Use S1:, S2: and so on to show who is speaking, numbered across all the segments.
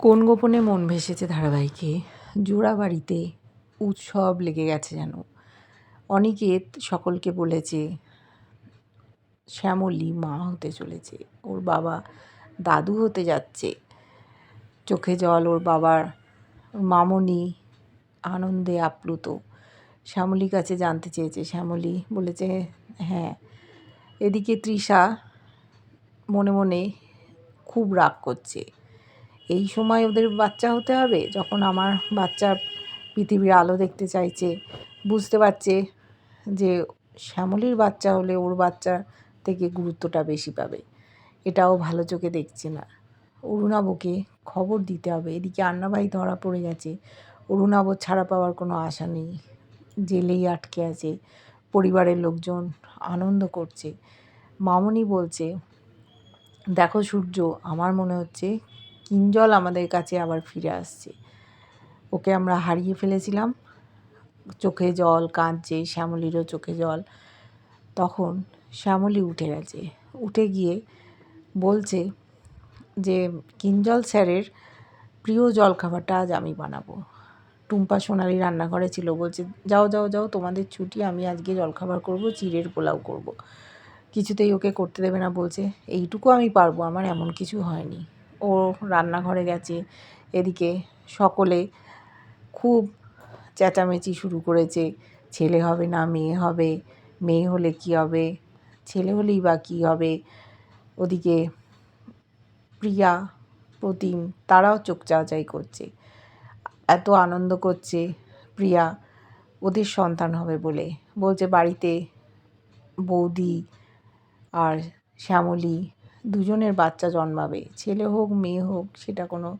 S1: কোন গোপনে মন ভেসেছে ধারাবাহিকে? জোড়াবাড়িতে উৎসব লেগে গেছে যেন। অনিকেত সকলকে বলেছে, শ্যামলী মা হতে চলেছে। ওর বাবা দাদু হতে যাচ্ছে। চোখে জল, ওর বাবার মামনি আনন্দে আপ্লুত। শ্যামলীর কাছে জানতে চেয়েছে। শ্যামলী বলেছে হ্যাঁ এদিকে তৃষা মনে মনে খুব রাগ করছে। এই সময় ওদের বাচ্চা হতে হবে যখন আমার বাচ্চা পৃথিবীর আলো দেখতে চাইছে। বুঝতে পারছে যে শ্যামলীর বাচ্চা হলে ওর বাচ্চা থেকে গুরুত্বটা বেশি পাবে। এটাও ভালো চোখে দেখছে না। অরুণাবকে খবর দিতে হবে। এদিকে আন্নাভাই ধরা পড়ে গেছে। অরুণাব ছাড়া পাওয়ার কোনো আশা নেই। জেলেই আটকে আছে। পরিবারের লোকজন আনন্দ করছে। মামনি বলছে, দেখো সূর্য, আমার মনে হচ্ছে কিঞ্জল আমাদের কাছে আবার ফিরে আসছে। ওকে আমরা হারিয়ে ফেলেছিলাম। চোখে জল, কাঁদছে, শ্যামলিরও চোখে জল। তখন শ্যামলি উঠে গেছে। উঠে গিয়ে বলছে যে, কিঞ্জল স্যারের প্রিয় জলখাবারটা আজ আমি বানাবো। টুম্পা সোনালি রান্নাঘরে ছিল, বলছে, যাও যাও যাও, তোমাদের ছুটি, আমি আজকে জলখাবার করব, চিড়ের পোলাও করব। কিছুতেই ওকে করতে দেবে না, বলছে, এইটুকু আমি পারব, আমার এমন কিছু হয়নি। ও রান্নাঘরে গেছে। এদিকে সকলে খুব চেঁচামেচি শুরু করেছে। ছেলে হবে না, মেয়ে হবে। মেয়ে হলে কি হবে? ছেলে হলেই বা কী হবে? ওদিকে প্রিয়া, প্রতিম তারাও চোখ চাওয়াচাই করছে। এত আনন্দ করছে প্রিয়া, ওদের সন্তান হবে বলে। বলছে বাড়িতে বৌদি আর শ্যামলী দুজনের বাচ্চা জন্মাবে, ছেলে হোক, মেয়ে হোক, সেটা কোনো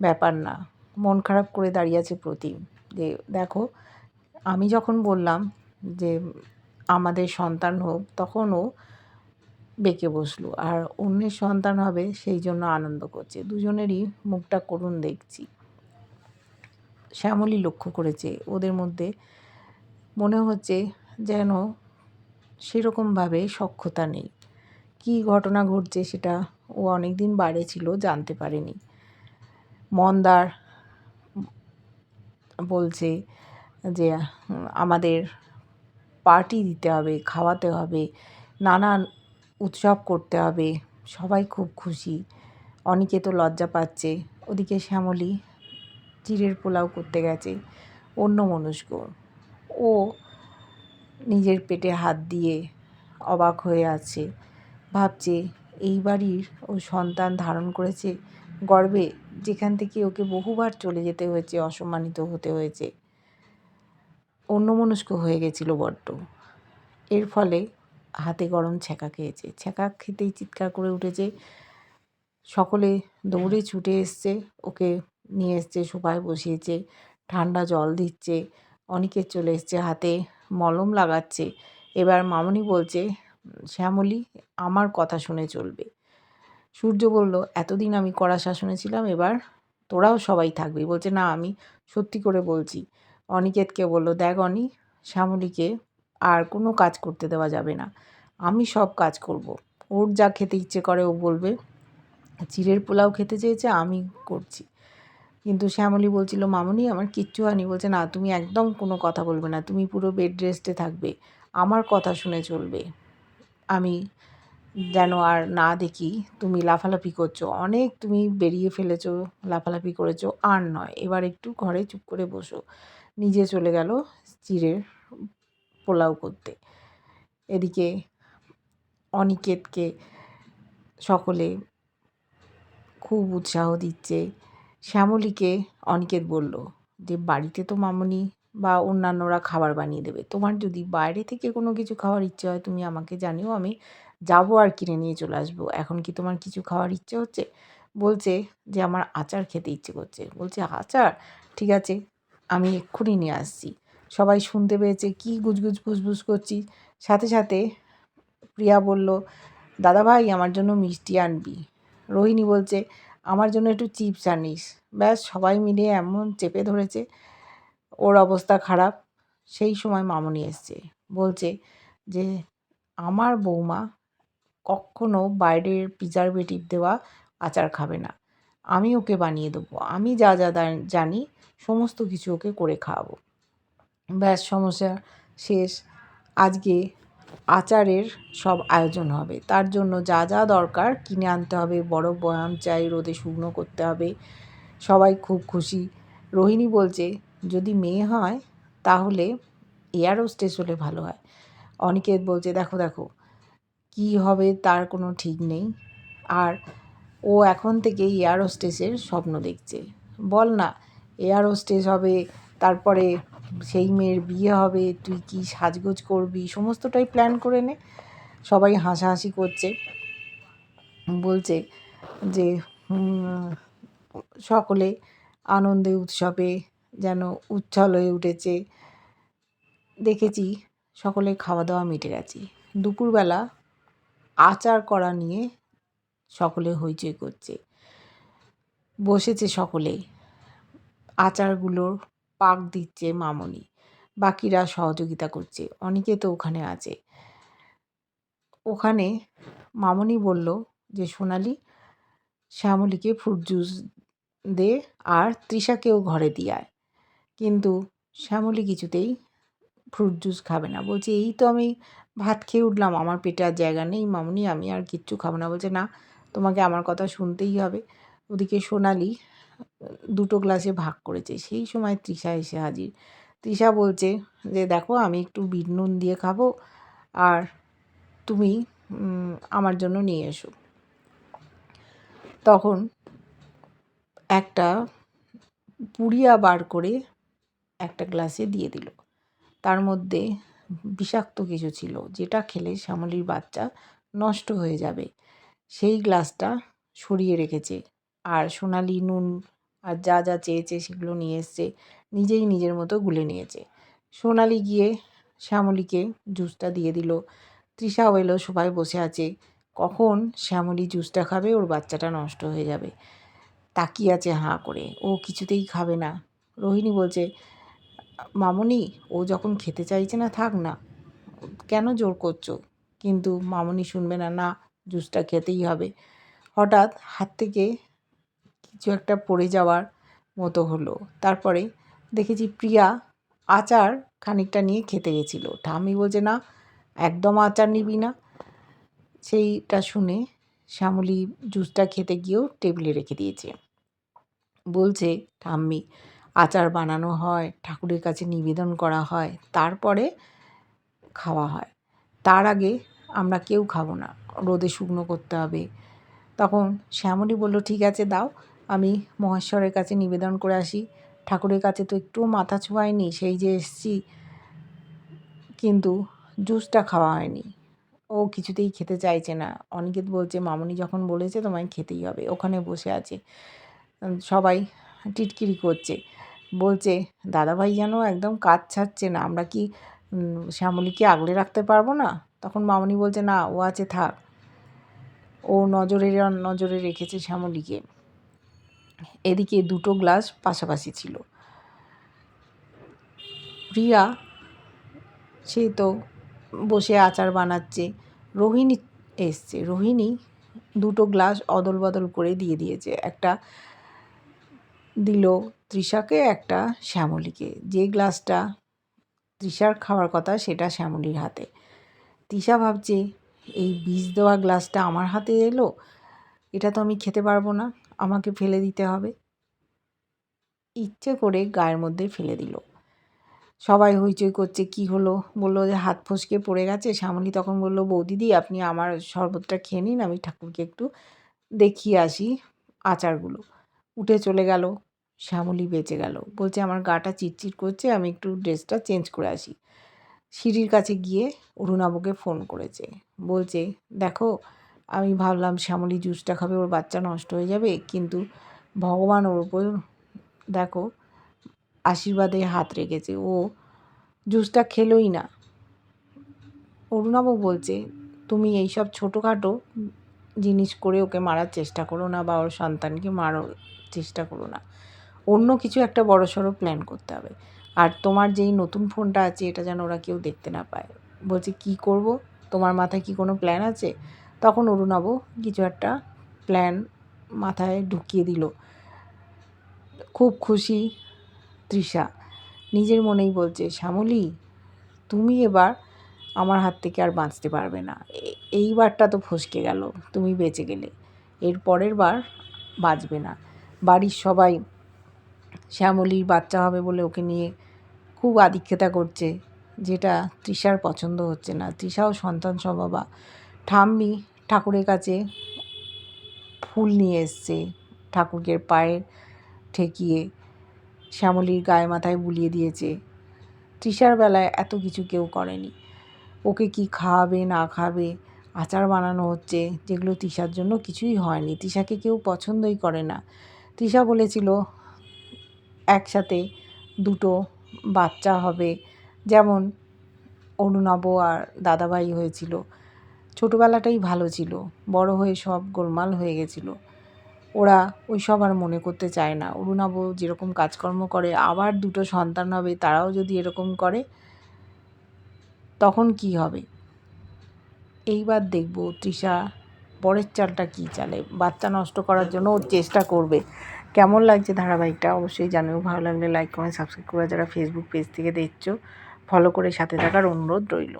S1: ব্যাপার না। মন খারাপ করে দাঁড়িয়ে আছে প্রতিম। যে দেখো, আমি যখন বললাম যে আমাদের সন্তান হোক, তখন ও বেঁকে বসল। আর অন্যের সন্তান হবে, সেই জন্য আনন্দ করছে। দুজনেরই মুখটা করুণ দেখছি। শ্যামলী লক্ষ্য করেছে। ওদের মধ্যে মনে হচ্ছে যেন সেরকমভাবে সক্ষতা নেই। কী ঘটনা ঘটছে সেটা ও অনেক দিন বাইরে ছিল, জানতে পারেনি। মন্দার বলছে যে, আমাদের পার্টি দিতে হবে, খাওয়াতে হবে, নানান উৎসব করতে হবে, সবাই খুব খুশি, অনেকে তো লজ্জা পাচ্ছে। ওদিকে শ্যামলী চিড়ের পোলাও করতে গেছে, অন্য মনস্ক। ও নিজের পেটে হাত দিয়ে অবাক হয়ে আছে। ভাবছে, এই বাড়ির ও সন্তান ধারণ করেছে গর্বে, যেখান থেকে ওকে বহুবার চলে যেতে হয়েছে, অসম্মানিত হতে হয়েছে। অন্যমনস্ক হয়ে গেছিল বড্ড। এর ফলে হাতে গরম ছ্যাঁকা খেয়েছে। ছ্যাঁকা খেতেই চিৎকার করে উঠেছে। সকলে দৌড়ে ছুটে এসছে, ওকে নিয়ে এসছে, সোফায় বসিয়েছে, ঠান্ডা জল দিচ্ছে অনেকের চলে এসছে হাতে, মলম লাগাচ্ছে। এবার মামনি বলছে শ্যামলী, আমার কথা শুনে চলবে। সূর্য বলল, এতদিন আমি কড়া শাসনে ছিলাম এবার তোরাও সবাই থাকবি। বলছে, না, আমি সত্যি করে বলছি। অনিকেতকে বলল, দেখ অনি, শ্যামলীকে আর কোনো কাজ করতে দেওয়া যাবে না। আমি সব কাজ করব। ওর যা খেতে ইচ্ছে করে, ও বলবে, চিড়ের পোলাও খেতে চেয়েছে, আমি করছি। কিন্তু শ্যামলী বলছিল, মামনি, আমার কিচ্ছু হয়নি। বলছে, না, তুমি একদম কোনো কথা বলবে না, তুমি পুরো বেড রেস্টে থাকবে। আমার কথা শুনে চলবে। আমি যেন আর না দেখি। তুমি লাফালাফি করছ। অনেক তুমি বেরিয়ে ফেলেছো, লাফালাফি করেছ। আর নয়, এবার একটু ঘরে চুপ করে বসো। নিজে চলে গেল চিড়ের পোলাও করতে। এদিকে অনিকেতকে সকলে খুব উৎসাহ দিচ্ছে। শ্যামলীকে অনিকেত বলল, যে বাড়িতে তো মামনি বা অন্যান্যরা খাবার বানিয়ে দেবে। তোমার যদি বাইরে থেকে কোনো কিছু খাওয়ার ইচ্ছে হয়, তুমি আমাকে জানিও, আমি যাব আর কিনে নিয়ে চলে আসব। এখন কি তোমার কিছু খাওয়ার ইচ্ছে হচ্ছে? বলছে যে, আমার আচার খেতে ইচ্ছে করছে। বলছে, আচার? ঠিক আছে, আমি এক্ষুনি নিয়ে আসছি। সবাই শুনতে পেয়েছে, কি গুজগুজ ফুসফুস করছি? সাথে সাথে প্রিয়া বলল দাদা ভাই আমার জন্য মিষ্টি আনবি। রোহিণী বলছে, আমার জন্য একটু চিপস আনিস। ব্যাস, সবাই মিলে এমন চেপে ধরেছে ওর অবস্থা খারাপ। সেই সময় মামনি এসছে, বলছে যে, আমার বৌমা কখনো বাইরের প্রিজারভেটিভ দেওয়া আচার খাবে না। আমি ওকে বানিয়ে দেবো। আমি যা যা জানি, সমস্ত কিছু ওকে করে খাওয়াবো। ব্যাস, সমস্যা শেষ। আজকে আচারের সব আয়োজন হবে। তার জন্য যা যা দরকার কিনে আনতে হবে। বড় বয়াম চাই, রোদে শুকনো করতে হবে। সবাই খুব খুশি। রোহিণী বলছে যদি মেয়ে হয়, তাহলে এয়ার হোস্টেস হলে ভালো হয়। অনিকেত বলছে, দেখো দেখো, কী হবে তার কোনো ঠিক নেই। আর ও এখন থেকে এয়ার হোস্টেসের স্বপ্ন দেখছে। বল না, এয়ার হোস্টেস হবে, তারপরে সেই মেয়ের বিয়ে হবে, তুই কি সাজগোজ করবি? সমস্তটাই প্ল্যান করে নে। সবাই হাসাহাসি করছে। বলছে যে সকলে আনন্দে, উৎসবে যেন উচ্ছল হয়ে উঠেছে। দেখেছি সকলে খাওয়া দাওয়া মিটে গেছে। দুপুরবেলা আচার করা নিয়ে সকলে হইচই করছে। বসেছে সকলে। আচারগুলোর পাক দিচ্ছে মামনি। বাকিরা সহযোগিতা করছে। অনেকে তো ওখানে আছে। ওখানে মামনি বলল যে, সোনালি, শ্যামলীকে ফ্রুট জুস দে আর তৃষাকেও ঘরে দিয়ে আয়। কিন্তু শ্যামলী কিছুতেই ফ্রুট জুস খাবে না। বলছে, এই তো আমি ভাত খেয়ে উঠলাম, আমার পেটে আর জায়গা নেই, মামনি, আমি আর কিচ্ছু খাব না। বলছে, না, তোমাকে আমার কথা শুনতেই হবে। ওদিকে সোনালি দুটো গ্লাসে ভাগ করেছে। সেই সময় তৃষা এসে হাজির। তৃষা বলছে যে, দেখো, আমি একটু বিট নুন দিয়ে খাব আর তুমি আমার জন্য নিয়ে এসো। তখন একটা পুড়িয়া বার করে একটা গ্লাসে দিয়ে দিল। তার মধ্যে বিষাক্ত কিছু ছিল, যেটা খেলে শ্যামলীর বাচ্চা নষ্ট হয়ে যাবে। সেই গ্লাসটা সরিয়ে রেখেছে আর সোনালি নুন আর যা যা চেয়েছে সেগুলো নিয়ে এসছে, নিজেই নিজের মতো গুলে নিয়েছে। সোনালি গিয়ে শ্যামলীকে জুসটা দিয়ে দিল। তৃষাও এলো সবাই বসে আছে। কখন শ্যামলি জুসটা খাবে ওর বাচ্চাটা নষ্ট হয়ে যাবে। তাকিয়ে আছে হাঁ করে। ও কিছুতেই খাবে না। রোহিণী বলছে মামনি, ও যখন খেতে চাইছে না, থাক না। কেন জোর করছ? কিন্তু মামনি শুনবে না না, জুসটা খেতেই হবে। হঠাৎ হাত থেকে কিছু একটা পড়ে যাওয়ার মতো হলো। তারপরে দেখেছি প্রিয়া আচার খানিকটা নিয়ে খেতে গেছিল। ঠাম্মি বলছে, না, একদম আচার নিবি না। সেইটা শুনে শ্যামলী জুসটা খেতে গিয়েও টেবিলে রেখে দিয়েছে। বলছে, ঠাম্মি আচার বানানো হয়, ঠাকুরের কাছে নিবেদন করা হয়, তারপরে খাওয়া হয়। তার আগে আমরা কেউ খাব না, রোদে শুকনো করতে হবে। তখন শ্যামলী বলল, ঠিক আছে, দাও, আমি মহেশ্বরের কাছে নিবেদন করে আসি। ঠাকুরের কাছে তো একটুও মাথা ছোঁয়ায়নি, সেই যে এসছি, কিন্তু জুসটা খাওয়া হয়নি। ও কিছুতেই খেতে চাইছে না। অনিকেত বলছে, মামনি যখন বলেছে, তোমায় খেতেই হবে, ওখানে বসে আছে। সবাই টিটকিরি করছে। বলছে, দাদাভাই যেন একদম কাজ ছাড়ছে না, আমরা কি শ্যামলীকে আগলে রাখতে পারব না? তখন মামনি বলছে, না, ও আছে, থাক। ও নজরে নজরে রেখেছে শ্যামলীকে। এদিকে দুটো গ্লাস পাশাপাশি ছিল। প্রিয়া সে তো বসে আচার বানাচ্ছে। রোহিণী এসছে। রোহিণী দুটো গ্লাস অদল বদল করে দিয়ে দিয়েছে। একটা দিল তৃষাকে একটা শ্যামলীকে। যে গ্লাসটা তৃষার খাওয়ার কথা সেটা শ্যামলীর হাতে। তৃষা ভাবছে, এই বিষ দেওয়া গ্লাসটা আমার হাতে এলো? এটা তো আমি খেতে পারব না, আমাকে ফেলে দিতে হবে। ইচ্ছে করে গায়ের মধ্যে ফেলে দিল। সবাই হইচই করছে, কি হলো? বলল যে, হাত ফসকে পড়ে গেছে। শ্যামলী তখন বলল বৌদিদি আপনি আমার শরবতটা খেয়ে নিন, আমি ঠাকুরকে একটু দেখিয়ে আসি আচারগুলো। উঠে চলে গেল শ্যামলী বেঁচে গেল। বলছে, আমার গাটা চিটচিট করছে, আমি একটু ড্রেসটা চেঞ্জ করে আসি। সিঁড়ির কাছে গিয়ে অরুণাবুকে ফোন করেছে। বলছে, দেখো, আমি ভাবলাম শ্যামলী জুসটা খাবে, ওর বাচ্চা নষ্ট হয়ে যাবে, কিন্তু ভগবান ওর উপর, দেখো, আশীর্বাদে হাত রেখেছে। ও জুসটা খেলোই না। অরুণাবু বলছে, তুমি এইসব ছোটোখাটো জিনিস করে ওকে মারার চেষ্টা করো না বা ওর সন্তানকে মারার চেষ্টা করো না। অন্য কিছু একটা বড় সড়ো প্ল্যান করতে হবে। আর তোমার যেই নতুন ফোনটা আছে, এটা যেন ওরা কেউ দেখতে না পায়। বলছে, কি করব? তোমার মাথায় কি কোনো প্ল্যান আছে? তখন অরুণাবু কিছু একটা প্ল্যান মাথায় ঢুকিয়ে দিল। খুব খুশি তৃষা। নিজের মনেই বলছে, শ্যামলী, তুমি এবার আমার হাত থেকে আর বাঁচতে পারবে না। এইবারটা তো ফসকে গেল, তুমি বেঁচে গেলে। এর পরের বার বাঁচবে না। বাড়ির সবাই শ্যামলীর বাচ্চা হবে বলে ওকে নিয়ে খুব আদিক্ষেতা করছে, যেটা তৃষার পছন্দ হচ্ছে না। তৃষাও সন্তান স্বভাবা ঠাম্মি ঠাকুরের কাছে ফুল নিয়ে এসছে ঠাকুরকে পায়ে ঠেকিয়ে, শ্যামলীর গায়ে মাথায় বুলিয়ে দিয়েছে। তৃষার বেলায় এত কিছু কেউ করেনি। ওকে কি খাওয়াবে, না খাবে আচার বানানো হচ্ছে, যেগুলো তৃষার জন্য কিছুই হয়নি। তৃষাকে কেউ পছন্দই করে না। তৃষা বলেছিল একসাথে দুটো বাচ্চা হবে। যেমন অরুণাব আর দাদাভাই হয়েছিল। ছোটোবেলাটাই ভালো ছিল। বড় হয়ে সব গোলমাল হয়ে গেছিল। ওরা ওই সব আর মনে করতে চায় না। অরুণাব যেরকম কাজকর্ম করে, আবার দুটো সন্তান হবে, তারাও যদি এরকম করে, তখন কি হবে? এইবার দেখব তৃষা, পরের চালটা কী চালে? বাচ্চা নষ্ট করার জন্য ওর চেষ্টা করবে। কেমন লাগছে ধারাবাহিকটা অবশ্যই জানিও। ভালো লাগলে লাইক কমেন্ট সাবস্ক্রাইব করে যারা ফেসবুক পেজ থেকে দেখছ ফলো করে সাথে থাকার অনুরোধ রইল।